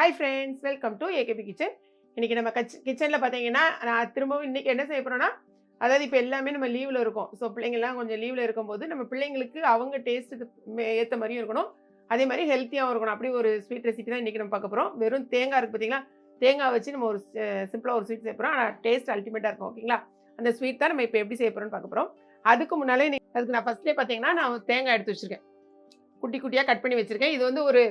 Hi friends welcome to AKB kitchen இன்றைக்கி நம்ம கச் கிச்சனில் பார்த்தீங்கன்னா நான் திரும்பவும் இன்றைக்கி என்ன செய்ய போகிறோன்னா அதாவது இப்போ எல்லாமே நம்ம லீவில் இருக்கோம். ஸோ பிள்ளைங்கள்லாம் கொஞ்சம் லீவில் இருக்கும்போது நம்ம பிள்ளைங்களுக்கு அவங்க டேஸ்ட்டுக்கு ஏற்ற மாதிரியும் இருக்கணும். அதே மாதிரி ஹெல்த்தியாகவும் இருக்கணும். அப்படி ஒரு ஸ்வீட் ரெசிபி தான் இன்றைக்கி நம்ம பார்க்க போகிறோம் வெறும் தேங்காய் இருக்குது பார்த்தீங்களா தேங்காய் வச்சு நம்ம ஒரு சிம்பிளாக ஒரு ஸ்வீட் செய்ய போகிறோம் ஆனால் டேஸ்ட் அல்டிமேட்டாக இருக்கும் ஓகேங்களா அந்த ஸ்வீட் தான் நம்ம இப்போ எப்படி செய்ய போகிறோம்னு பார்க்க போகிறோம் அதுக்கு முன்னாலே நீ- அதுக்கு நான் ஃபஸ்ட்லேயே பார்த்தீங்கன்னா நான் தேங்காய் எடுத்து வச்சுருக்கேன். குட்டி குட்டியாக கட் பண்ணி வச்சுருக்கேன். இது வந்து ஒரு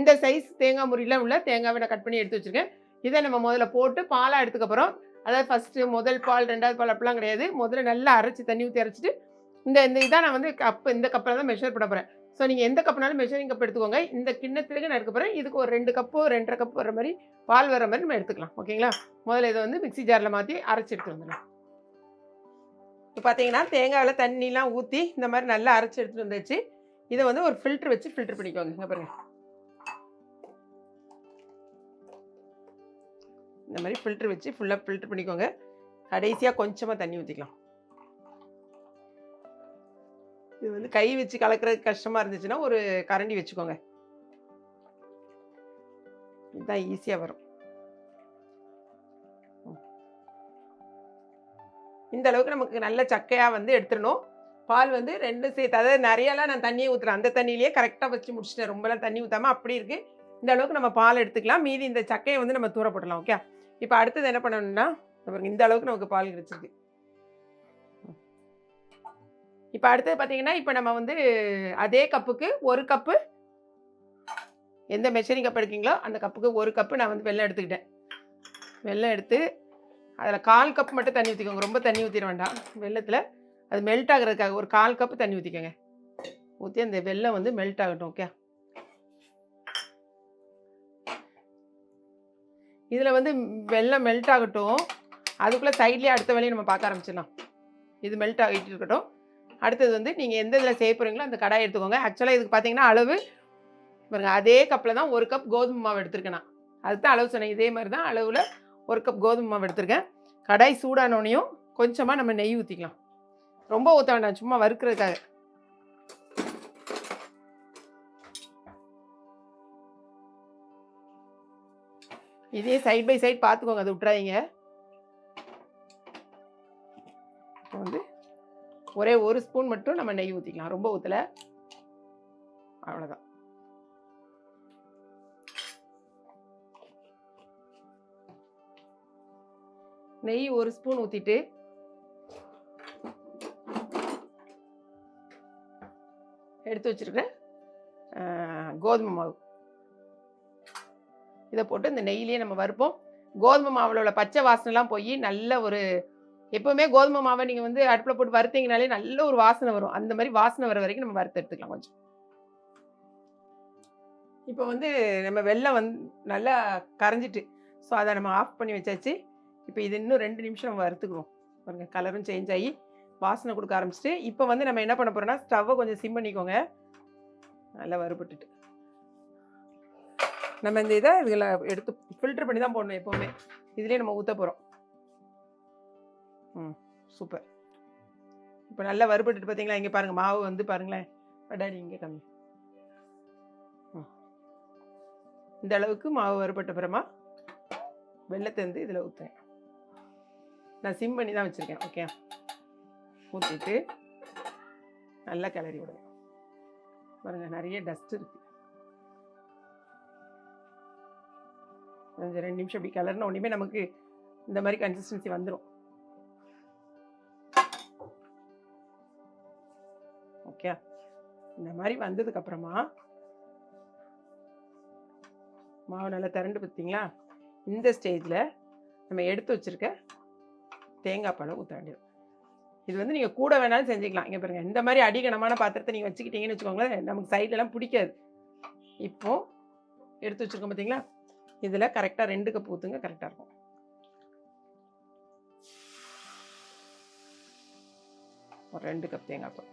இந்த சைஸ் தேங்காய் முறியில் உள்ள தேங்காவை நான் கட் பண்ணி எடுத்து வச்சுருக்கேன். இதை நம்ம முதல்ல போட்டு பாலாக எடுத்துக்க போகிறோம் அதாவது ஃபஸ்ட்டு முதல் பால் ரெண்டாவது பால் அப்படிலாம் கிடையாது. முதல்ல நல்லா அரைச்சி தண்ணி ஊற்றி அரைச்சிட்டு இந்த இந்த இதான் நான் வந்து கப் இந்த கப்பில் தான் மெஷர் பண்ண போகிறேன் ஸோ நீங்கள் எந்த கப்புனாலும் மெஷரிங் கப் எடுத்துக்கோங்க. இந்த கிண்ணத்துலேயே நான் எடுக்க போகிறேன் இதுக்கு ஒரு ரெண்டு கப்பு ரெண்டரை கப் வர மாதிரி பால் வர மாதிரி நம்ம எடுத்துக்கலாம். ஓகேங்களா முதல்ல இதை வந்து மிக்ஸி ஜாரில் மாற்றி அரைச்சி எடுத்து வந்துடலாம். இப்போ பார்த்தீங்கன்னா தேங்காயில் தண்ணிலாம் ஊற்றி இந்த மாதிரி நல்லா அரைச்சி எடுத்துகிட்டு வந்துச்சு. இதை வந்து ஒரு ஃபில்ட்ரு வச்சு ஃபில்ட்ரு பண்ணிக்கோங்க. இங்கே பாருங்கள் இந்த மாதிரி ஃபில்ட்ரு வச்சு ஃபுல்லாக ஃபில்டர் பண்ணிக்கோங்க. கடைசியாக கொஞ்சமாக தண்ணி ஊற்றிக்கலாம் இது வந்து கை வச்சு கலக்கிறதுக்கு கஷ்டமாக இருந்துச்சுன்னா ஒரு கரண்டி வச்சுக்கோங்க. இதுதான் ஈஸியாக வரும். இந்த அளவுக்கு நமக்கு நல்ல சக்கையாக வந்து எடுத்துடணும். பால் வந்து ரெண்டு சேர்த்து அதாவது நிறையலாம் நான் தண்ணியை ஊற்றுறேன் அந்த தண்ணியிலேயே கரெக்டாக வச்சு முடிச்சிட்டேன். ரொம்பலாம் தண்ணி ஊற்றாமல் அப்படி இருக்குது இந்த அளவுக்கு நம்ம பால் எடுத்துக்கலாம். மீதி இந்த சக்கையை வந்து நம்ம தூர போடலாம் ஓகே இப்போ அடுத்தது என்ன பண்ணணும்னா இந்த இந்த அளவுக்கு நமக்கு பால் கிடைச்சிருக்கு. இப்போ அடுத்தது பார்த்தீங்கன்னா இப்போ நம்ம வந்து அதே கப்புக்கு ஒரு கப்பு எந்த மெஷரிங் கப் எடுக்கீங்களோ அந்த கப்புக்கு ஒரு கப்பு நான் வந்து வெள்ளம் எடுத்துக்கிட்டேன். வெள்ளம் எடுத்து அதில் கால் கப் மட்டும் தண்ணி ஊற்றிக்கோங்க ரொம்ப தண்ணி ஊற்றிட வேண்டாம். வெள்ளத்தில் அது மெல்ட் ஆகுறதுக்காக ஒரு கால் கப்பு தண்ணி ஊற்றிக்கோங்க ஊற்றி அந்த வெள்ளம் வந்து மெல்ட் ஆகட்டும் ஓகே இதில் வந்து வெள்ளம் மெல்ட் ஆகட்டும். அதுக்குள்ளே சைட்லேயே அடுத்த வேலையை நம்ம பார்க்க ஆரம்பிச்சிடலாம். இது மெல்ட் ஆகிட்டு இருக்கட்டும். அடுத்தது வந்து நீங்கள் எந்த இதில் செய்ய போகிறீங்களோ அந்த கடாய் எடுத்துக்கோங்க. ஆக்சுவலாக இதுக்கு பார்த்தீங்கன்னா அளவு பாருங்க அதே கப்பில் தான் ஒரு கப் கோதுமை மாவு எடுத்திருக்கேன் நான். அதுதான் அளவு சொன்னேன். இதே மாதிரி தான் அளவில் ஒரு கப் கோதுமை மாவு எடுத்திருக்கேன். கடாய் சூடானோனையும் கொஞ்சமாக நம்ம நெய் ஊற்றிக்கலாம் ரொம்ப ஊற்ற வேண்டாம். சும்மா வறுக்கிறதுக்காக. இதே சைட் பை சைட் பார்த்துக்கோங்க அதை விட்றாதீங்க இப்போ வந்து ஒரே ஒரு ஸ்பூன் மட்டும் நம்ம நெய் ஊற்றிக்கலாம் ரொம்ப ஊற்றலை அவ்வளோதான் நெய் ஒரு ஸ்பூன் ஊற்றிட்டு எடுத்து வச்சிருக்க கோதுமை மாவு. இதை போட்டு இந்த நெய்யிலேயே நம்ம வறுப்போம். கோதுமை மாவில் உள்ள பச்சை வாசனைலாம் போய் நல்ல ஒரு எப்போவுமே கோதுமை மாவை நீங்கள் வந்து அடுப்பில் போட்டு வறுத்தீங்கனாலே நல்ல ஒரு வாசனை வரும். அந்த மாதிரி வாசனை வர வரைக்கும் நம்ம வறுத்து எடுத்துக்கலாம் கொஞ்சம். இப்போ வந்து நம்ம வெள்ளம் வந்து நல்லா கரைஞ்சிட்டு ஸோ அதை நம்ம ஆஃப் பண்ணி வச்சாச்சு. இப்போ இது இன்னும் ரெண்டு நிமிஷம் நம்ம வறுத்துக்குவோம். பாருங்கள் கலரும் சேஞ்ச் ஆகி வாசனை கொடுக்க ஆரம்பிச்சிட்டு இப்போ வந்து நம்ம என்ன பண்ண போகிறோம்னா ஸ்டவ்வை கொஞ்சம் சிம் பண்ணிக்கோங்க. நல்லா வறுபட்டுட்டு. நம்ம இந்த இதை இதில் எடுத்து ஃபில்டர் பண்ணி தான் போடணும் எப்போவுமே. இதுலேயே நம்ம ஊற்ற போகிறோம் ம் சூப்பர். இப்போ நல்லா வறுபட்டுட்டு பார்த்தீங்களா இங்கே பாருங்கள் மாவு வந்து பாருங்களேன். அடாடி இங்கே கம்மி. ம். இந்த அளவுக்கு மாவு வறுபட்ட அப்புறமா வெள்ளத்தை வந்து இதில் ஊற்றுறேன் நான் சிம் பண்ணி தான் வச்சுருக்கேன் ஓகே ஊற்றிட்டு நல்லா கிளறி விடுவேன் பாருங்கள் நிறைய டஸ்ட் இருக்குது ரெண்டு நிமிஷம் இப்படி கலர்னா ஒன்றுமே நமக்கு இந்த மாதிரி கன்சிஸ்டன்சி வந்துடும் ஓகே இந்த மாதிரி வந்ததுக்கு அப்புறமா மாவு நல்லா திரண்டு பார்த்தீங்களா இந்த ஸ்டேஜில் நம்ம எடுத்து வச்சிருக்க தேங்காய் பழம் ஊற்ற வேண்டியது. இது வந்து நீங்கள் கூட வேணாலும் செஞ்சுக்கலாம். இங்கே பாருங்கள் இந்த மாதிரி அடிகனமான பாத்திரத்தை நீங்கள் வச்சுக்கிட்டீங்கன்னு வச்சுக்கோங்களேன் நமக்கு சைட்லலாம் பிடிக்காது. இப்போ எடுத்து வச்சுருக்கோம் பார்த்தீங்களா? இதில் கரெக்டாக ரெண்டு கப் ஊற்றுங்க கரெக்டாக இருக்கும். ஒரு ரெண்டு கப் தேங்காய் பால்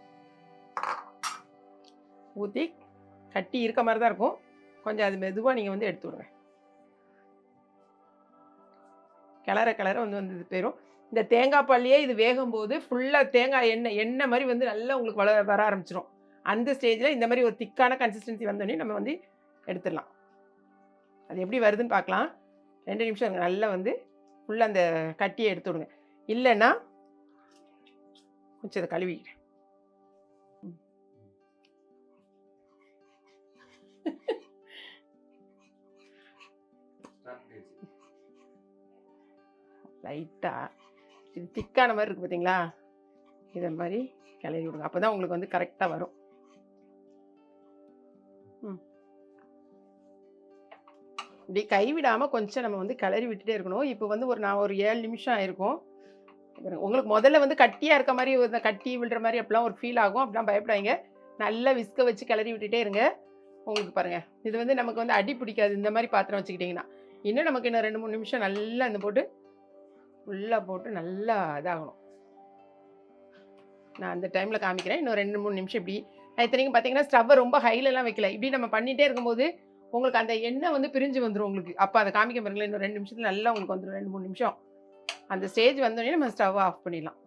ஊற்றி கட்டி இருக்க மாதிரி தான் இருக்கும். கொஞ்சம் அது மெதுவாக நீங்கள் வந்து எடுத்து விடுங்க. கிளற கிளற வந்து வந்து இது போயிடும் இந்த தேங்காய் பால்லையே இது வேகும்போது ஃபுல்லாக தேங்காய் எண்ணெய் எண்ணெய் மாதிரி வந்து நல்லா உங்களுக்கு வள வர ஆரம்பிச்சிடும் அந்த ஸ்டேஜில் இந்த மாதிரி ஒரு திக்கான கன்சிஸ்டன்சி வந்தோடனே நம்ம வந்து எடுத்துடலாம். அது எப்படி வருதுன்னு பார்க்கலாம். ரெண்டு நிமிஷம் நல்லா வந்து ஃபுல்லாக அந்த கட்டியை எடுத்து விடுங்க. இல்லைன்னா கொஞ்சம் இதை கழுவிக்கிறேன் லைட்டாக இது திக்கான மாதிரி இருக்குது பார்த்தீங்களா இதை மாதிரி கிளறி விடுங்க. அப்போ தான் உங்களுக்கு வந்து கரெக்டாக வரும். ம். இப்படி கைவிடாமல் கொஞ்சம் நம்ம வந்து கிளறி விட்டுட்டே இருக்கணும். இப்போ வந்து ஒரு நான் ஒரு ஏழு நிமிஷம் ஆயிருக்கும். உங்களுக்கு முதல்ல வந்து கட்டியாக இருக்க மாதிரி ஒரு இந்த கட்டி விழுற மாதிரி அப்படிலாம் ஒரு ஃபீல் ஆகும். அப்படிலாம் பயப்படாதீங்க. நல்லா விஸ்க வச்சு கிளறி விட்டுட்டே இருங்க. உங்களுக்கு பாருங்கள் இது வந்து நமக்கு வந்து அடி பிடிக்காது. இந்த மாதிரி பாத்திரம் வச்சுக்கிட்டிங்கன்னா. இன்னும் நமக்கு இன்னும் ரெண்டு மூணு நிமிஷம் நல்லா இந்த போட்டு ஃபுல்லாக போட்டு நல்லா இதாகணும். நான் அந்த டைமில் காமிக்கிறேன். இன்னும் ரெண்டு மூணு நிமிஷம் இப்படி நான் இத்தனைக்கும் பார்த்தீங்கன்னா ஸ்டவ்வை ரொம்ப ஹைலெலாம் வைக்கல. இப்படி நம்ம பண்ணிகிட்டே இருக்கும்போது உங்களுக்கு அந்த எண்ணெய் வந்து பிரிஞ்சு வந்துடும் உங்களுக்கு. அப்போ அதை காமிக்க பாருங்களேன் இன்னும் ரெண்டு நிமிஷத்தில் நல்லா உங்களுக்கு வந்துடும் ரெண்டு மூணு நிமிஷம். அந்த ஸ்டேஜ் வந்தோடனே நம்ம ஸ்டவ் ஆஃப் பண்ணிடலாம்.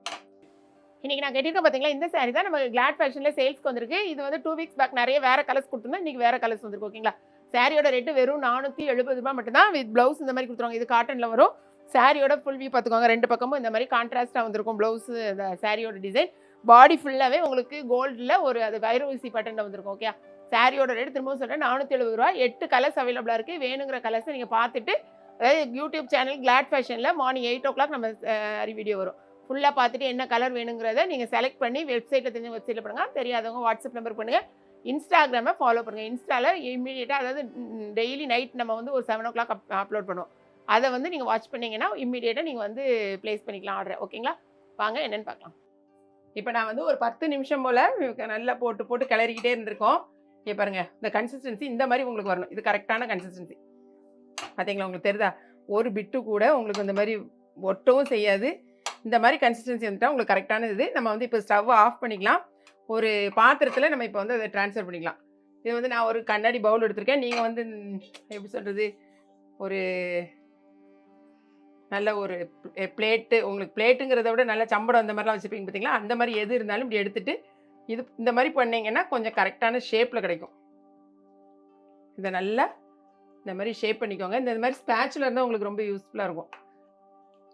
இன்றைக்கி நான் கட்டியிருக்கேன் பார்த்தீங்களா இந்த saree தான் நம்ம கிளாட் ஃபேஷனில் சேல்ஸ்க்கு வந்திருக்கு. இது வந்து டூ வீக்ஸ் பேக் நிறைய வேறு கலர்ஸ் கொடுத்துருந்தோம் இன்றைக்கி வேறு கலர்ஸ் வந்திருக்கு ஓகேங்களா சாரியோட ரேட்டு வெறும் நானூற்றி எழுபது ரூபாய் மட்டும்தான் வித் ப்ளவுஸ் இந்த மாதிரி கொடுத்துருவாங்க. இது காட்டனில் வரும். சாரியோட ஃபுல் வியூ பார்த்துக்கோங்க ரெண்டு பக்கமும் இந்த மாதிரி கான்ட்ராஸ்ட்டாக வந்திருக்கும் ப்ளவுஸ் இந்த சாரியோட டிசைன் பாடி ஃபுல்லாகவே உங்களுக்கு கோல்டில் ஒரு அது வைரோசி பட்டனில் வந்திருக்கும் ஓகே சாரியோட ரேட் திரும்பவும் சொல்கிறேன் நானூற்றி எழுபது ரூபா. எட்டு கலர்ஸ் அவைலபிளாக இருக்குது வேணுங்கிற கலர்ஸை நீங்கள் பார்த்துட்டு அதாவது யூடியூப் சேனல் கிளாட் ஃபேஷனில் மார்னிங் எயிட் ஓ கிளாக் நம்ம அரி வீடியோ வரும். ஃபுல்லாக பார்த்துட்டு என்ன கலர் வேணுங்கிறத நீங்கள் செலக்ட் பண்ணி வெப்சைட்டில் தெரிஞ்ச வெப்சைட்டில் பண்ணுங்க. தெரியாதவங்க வாட்ஸ்அப் நம்பர் பண்ணுங்கள் இன்ஸ்டாகிராமை ஃபாலோ பண்ணுங்கள் இன்ஸ்டாவில் இம்மீடியட்டாக அதாவது டெய்லி நைட் நம்ம வந்து ஒரு செவன் ஓ கிளாக் அப்லோட் பண்ணுவோம். அதை வந்து நீங்கள் வாட்ச் பண்ணிங்கன்னா இம்மீடியட்டாக நீங்கள் வந்து ப்ளேஸ் பண்ணிக்கலாம் ஆர்டர் ஓகேங்களா வாங்க என்னென்னு பார்க்கலாம். இப்போ நான் வந்து ஒரு பத்து நிமிஷம் போல் நல்லா போட்டு போட்டு கிளறிக்கிட்டே இருந்திருக்கோம். இங்கே பாருங்கள் இந்த கன்சிஸ்டன்சி இந்த மாதிரி உங்களுக்கு வரணும். இது கரெக்டான கன்சிஸ்டன்சி பார்த்தீங்களா உங்களுக்கு தெரியுதா? ஒரு பிட்டு கூட உங்களுக்கு இந்த மாதிரி ஒட்டவும் செய்யாது. இந்த மாதிரி கன்சிஸ்டன்சி வந்துட்டால் உங்களுக்கு கரெக்டான இது. நம்ம வந்து இப்போ ஸ்டவ் ஆஃப் பண்ணிக்கலாம். ஒரு பாத்திரத்தில் நம்ம இப்போ வந்து அதை ட்ரான்ஸ்ஃபர் பண்ணிக்கலாம். இது வந்து நான் ஒரு கண்ணாடி பவுல் எடுத்திருக்கேன். நீங்கள் வந்து எப்படி சொல்கிறது ஒரு நல்ல ஒரு பிளேட்டு உங்களுக்கு பிளேட்டுங்கிறத விட நல்ல சம்படம் அந்த மாதிரிலாம் வச்சுருப்பீங்க பார்த்தீங்களா அந்த மாதிரி எது இருந்தாலும் இப்படி எடுத்துகிட்டு இது இந்த மாதிரி பண்ணிங்கன்னா கொஞ்சம் கரெக்டான ஷேப்பில் கிடைக்கும். இதை நல்லா இந்த மாதிரி ஷேப் பண்ணிக்கோங்க. இந்த மாதிரி ஸ்பேச்சுலர் இருந்தால் உங்களுக்கு ரொம்ப யூஸ்ஃபுல்லாக இருக்கும்.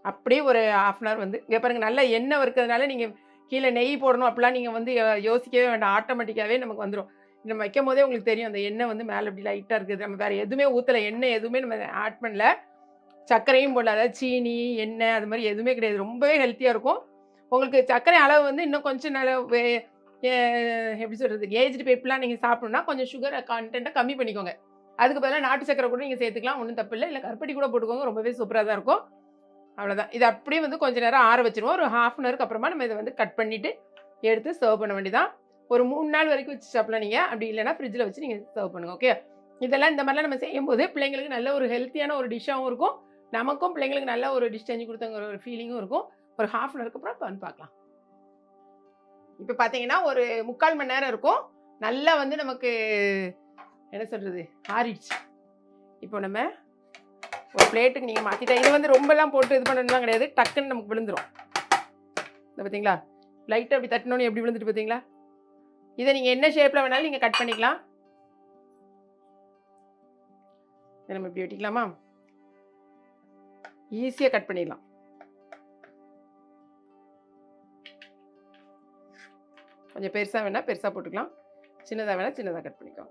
அப்படியே ஒரு ஆஃப் அன் ஹவர் வந்து இங்கே பாருங்கள் நல்லா எண்ணெய் இருக்கிறதுனால நீங்கள் கீழே நெய் போடணும் அப்படிலாம் நீங்கள் வந்து யோ- யோசிக்கவே வேண்டாம். ஆட்டோமேட்டிக்காகவே நமக்கு வந்துடும் நம்ம வைக்கும் போதே உங்களுக்கு தெரியும் அந்த எண்ணெய் வந்து மேலே இப்படி லைட்டாக இருக்குது. நம்ம வேறு எதுவுமே ஊற்றலை எண்ணெய் எதுவுமே நம்ம ஆட் பண்ணல. சர்க்கரையும் போடல அதாவது சீனி எண்ணெய் அது மாதிரி எதுவுமே கிடையாது. ரொம்பவே ஹெல்த்தியாக இருக்கும். உங்களுக்கு சர்க்கரை அளவு வந்து இன்னும் கொஞ்சம் நல்லா வே- எப்படி சொல்கிறது ஏஜ்டு பீப்புளாக நீங்கள் சாப்பிடணும்னா கொஞ்சம் சுகர் கண்டென்ட்டை கம்மி பண்ணிக்கோங்க. அதுக்கு பதிலாக நாட்டு சக்கரை கூட நீங்கள் சேர்த்துக்கலாம் ஒன்றும் தப்பு இல்லை இல்லை கருப்பட்டி கூட போட்டுக்கோங்க ரொம்பவே சூப்பராக தான் இருக்கும். அவ்வளோதான் இது அப்படியே வந்து கொஞ்ச நேரம் ஆற வச்சிருவோம். ஒரு ஹாஃப் அன் ஹவருக்கு அப்புறமா நம்ம இதை வந்து கட் பண்ணிவிட்டு எடுத்து சர்வ் பண்ண வேண்டியதான் ஒரு மூணு நாள் வரைக்கும் வச்சு சாப்பிடலாம் நீங்கள் அப்படி இல்லைன்னா ஃப்ரிட்ஜில் வச்சு நீங்கள் சர்வ் பண்ணுங்க ஓகே இதெல்லாம் இந்த மாதிரிலாம் நம்ம செய்யும்போது பிள்ளைங்களுக்கு நல்ல ஒரு ஹெல்த்தியான ஒரு டிஷ்ஷாகவும் இருக்கும். நமக்கும் பிள்ளைங்களுக்கு நல்ல ஒரு டிஷ் செஞ்சு கொடுத்தங்கிற ஒரு ஃபீலிங்கும் இருக்கும். ஒரு ஹாஃப் அன் ஹவருக்கு அப்புறம் வந்து பார்க்கலாம். இப்போ பார்த்தீங்கன்னா ஒரு முக்கால் மணி நேரம் இருக்கும். நல்லா வந்து நமக்கு என்ன சொல்கிறது ஆறிடுச்சு. இப்போ நம்ம ஒரு பிளேட்டுக்கு நீங்கள் மாற்றிட்டா இது வந்து ரொம்பலாம் போட்டு இது பண்ணணும்லாம் கிடையாது. டக்குன்னு நமக்கு விழுந்துடும் இந்த பார்த்தீங்களா லைட்டாக அப்படி தட்டினோன்னு எப்படி விழுந்துட்டு பார்த்தீங்களா இதை நீங்கள் என்ன ஷேப்பில் வேணாலும் நீங்கள் கட் பண்ணிக்கலாம். இதை நம்ம இப்படி வெட்டிக்கலாமா? ஈஸியாக கட் பண்ணிடலாம். கொஞ்சம் பெருசாக வேணால் பெருசாக போட்டுக்கலாம். சின்னதாக வேணால் சின்னதாக கட் பண்ணிக்கலாம்.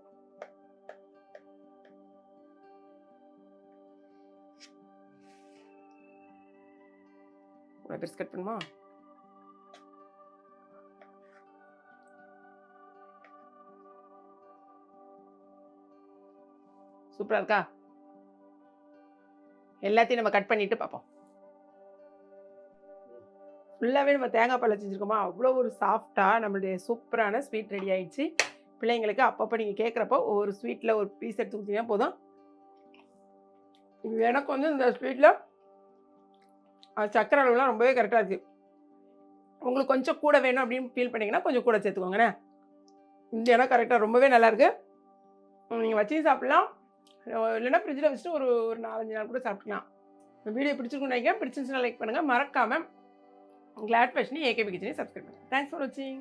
இவ்வளோ பெருசு கட் பண்ணுமா? சூப்பராக இருக்கா? எல்லாத்தையும் நம்ம கட் பண்ணிட்டு பார்ப்போம் ஃபுல்லாகவே நம்ம தேங்காய் பால் செஞ்சுருக்கோமா அவ்வளோ ஒரு சாஃப்டாக நம்மளுடைய சூப்பரான ஸ்வீட் ரெடி ஆயிடுச்சு. பிள்ளைங்களுக்கு அப்பப்போ நீங்கள் கேட்குறப்போ ஒவ்வொரு ஸ்வீட்டில் ஒரு பீஸ் எடுத்து கொடுத்தீங்கன்னா போதும். எனக்கு வந்து இந்த ஸ்வீட்டில் சக்கரை அளவுலாம் ரொம்பவே கரெக்டாக இருக்குது உங்களுக்கு கொஞ்சம் கூட வேணும் அப்படின்னு ஃபீல் பண்ணிங்கன்னா கொஞ்சம் கூட சேர்த்துக்கோங்கண்ணே. இந்த இடம் கரெக்டாக ரொம்பவே நல்லாயிருக்கு நீங்கள் வச்சு சாப்பிட்லாம். இல்லைன்னா ஃப்ரிட்ஜில் வச்சுட்டு ஒரு ஒரு நாலஞ்சு நாள் கூட சாப்பிட்டுக்கலாம். வீடியோ பிடிச்சிருக்குன்னு நினைக்கிறேன். பிடிச்சிருந்துச்சுன்னா லைக் பண்ணுங்கள் மறக்காமல் கிளாட் ஃபேஷனி ஏகேபி கிச்சனையும் சப்ஸ்கிரைப் பண்ணுங்கள் தேங்க்ஸ் ஃபார் வாட்சிங்